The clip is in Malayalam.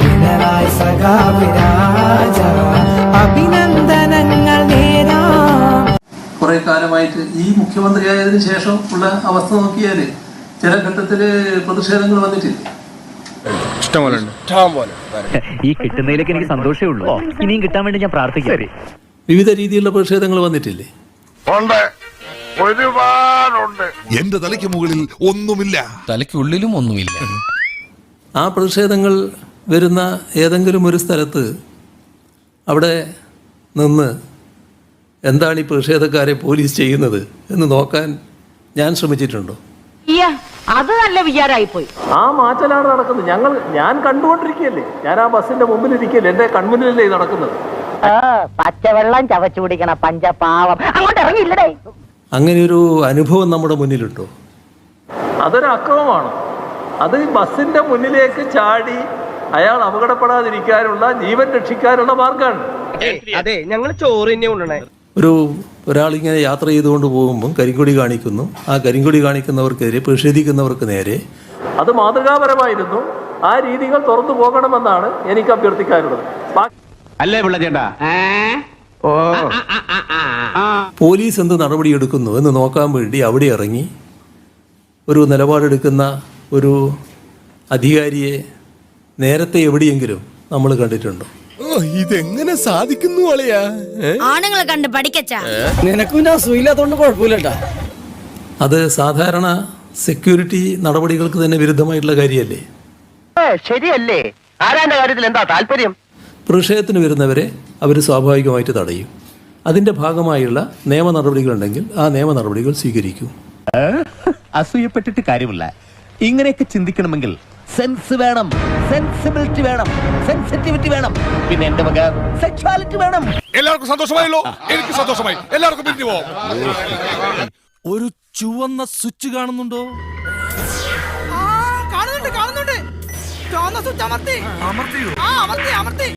പിണറായി സഖാവ് രാജ അഭിനന്ദനങ്ങൾ നേരാ. കുറെ കാലമായിട്ട് ഈ മുഖ്യമന്ത്രി ആയതിനു ശേഷം ഉള്ള അവസ്ഥ നോക്കിയാൽ ചില ഘട്ടത്തിൽ പ്രതിഷേധങ്ങൾ വന്നിട്ടില്ല. ഈ എനിക്ക് സന്തോഷമേ ഉള്ളൂ. ഇനിയും കിട്ടാൻ വേണ്ടി ഞാൻ വിവിധ രീതിയിലുള്ള പ്രതിഷേധങ്ങൾ വന്നിട്ടില്ലേ? ഉണ്ട്. എന്റെ തലയ്ക്ക് മുകളിൽ ഒന്നുമില്ല. തലയ്ക്കുള്ളിലും ഒന്നുമില്ല. ആ പ്രതിഷേധങ്ങൾ വരുന്ന ഏതെങ്കിലും ഒരു സ്ഥലത്ത് അവിടെ നിന്ന് എന്താണ് ഈ പ്രതിഷേധക്കാരെ പോലീസ് ചെയ്യുന്നത് എന്ന് നോക്കാൻ ഞാൻ ശ്രമിച്ചിട്ടുണ്ടോ? അത് നല്ല പോയി. ആ മാറ്റലാണ് നടക്കുന്നത്. ഞങ്ങൾ ഞാൻ കണ്ടുകൊണ്ടിരിക്കുകയല്ലേ. ഞാൻ ആ ബസ്സിന്റെ മുമ്പിൽ ഇരിക്കുകയല്ലേ എന്റെ കൺമുന്നിലല്ലേ നടക്കുന്നത്. പച്ചവെള്ളം ചവച്ചു കുടിക്കണ പഞ്ചപാവം. അങ്ങോട്ട് ഇറങ്ങിയില്ലടേ. അങ്ങനെ ഒരു അനുഭവം നമ്മുടെ മുന്നിലുണ്ടോ? അതൊരു അക്രമമാണ്. അത് ബസ്സിന്റെ മുന്നിലേക്ക് ചാടി അയാൾ അപകടപ്പെടാതിരിക്കാനുള്ള ജീവൻ രക്ഷിക്കാനുള്ള മാർഗമാണ് അതെ ഞങ്ങൾ ചോറ് തന്നെ ഒരു ഒരാളിങ്ങനെ യാത്ര ചെയ്തുകൊണ്ട് പോകുമ്പോൾ കരിങ്കൊടി കാണിക്കുന്നു. ആ കരിങ്കൊടി കാണിക്കുന്നവർക്കെതിരെ പ്രതിഷേധിക്കുന്നവർക്ക് നേരെ. അത് മാതൃകാപരമായിരുന്നു. ആ രീതികൾ തുറന്നു പോകണമെന്നാണ് എനിക്ക് അഭ്യർത്ഥിക്കാനുള്ളത്. അല്ലേ പിള്ളേട്ടാ ഓ. പോലീസ് എന്ത് നടപടിയെടുക്കുന്നു എന്ന് നോക്കാൻ വേണ്ടി അവിടെ ഇറങ്ങി. ഒരു നിലപാടെടുക്കുന്ന ഒരു അധികാരിയെ നേരത്തെ എവിടെയെങ്കിലും നമ്മൾ കണ്ടിട്ടുണ്ടോ? ഇതെങ്ങനെ സാധിക്കുന്നു അളിയാ? ആണുങ്ങളെ കണ്ട് പഠിക്കച്ചാ. നിനക്കും കുഴപ്പമില്ലട്ടാ. അത് സാധാരണ സെക്യൂരിറ്റി നടപടികൾക്ക് തന്നെ വിരുദ്ധമായിട്ടുള്ള കാര്യമല്ലേ? ശരിയല്ലേ. ആരാന്റെ കാര്യത്തിൽ എന്താ താല്പര്യം? പ്രതിഷേധത്തിന് വരുന്നവരെ അവർ സ്വാഭാവികമായിട്ട് തടയും. അതിന്റെ ഭാഗമായുള്ള നിയമ നടപടികളുണ്ടെങ്കിൽ ആ നിയമ നടപടികൾ സ്വീകരിക്കും. അസൂയപ്പെട്ടിട്ട് കാര്യമില്ല. ഇങ്ങനെയൊക്കെ ചിന്തിക്കണമെങ്കിൽ സെൻസ് വേണം. സെൻസിബിലിറ്റി വേണം. സെൻസിറ്റിവിറ്റി വേണം. പിന്നെ എന്റെ വക സെക്ഷാലിറ്റി വേണം. എല്ലാവർക്കും സന്തോഷമായല്ലോ. എനിക്ക് സന്തോഷമായി. എല്ലാവർക്കും പിരിഞ്ഞു പോവാം. ഒരു ചുവന്ന സ്വിച്ച് കാണുന്നുണ്ടോ? കാണുന്നുണ്ട് കാണുന്നുണ്ട്. ചുവന്ന സ്വിച്ച് അമർത്തി. അമർത്തി അമർത്തി.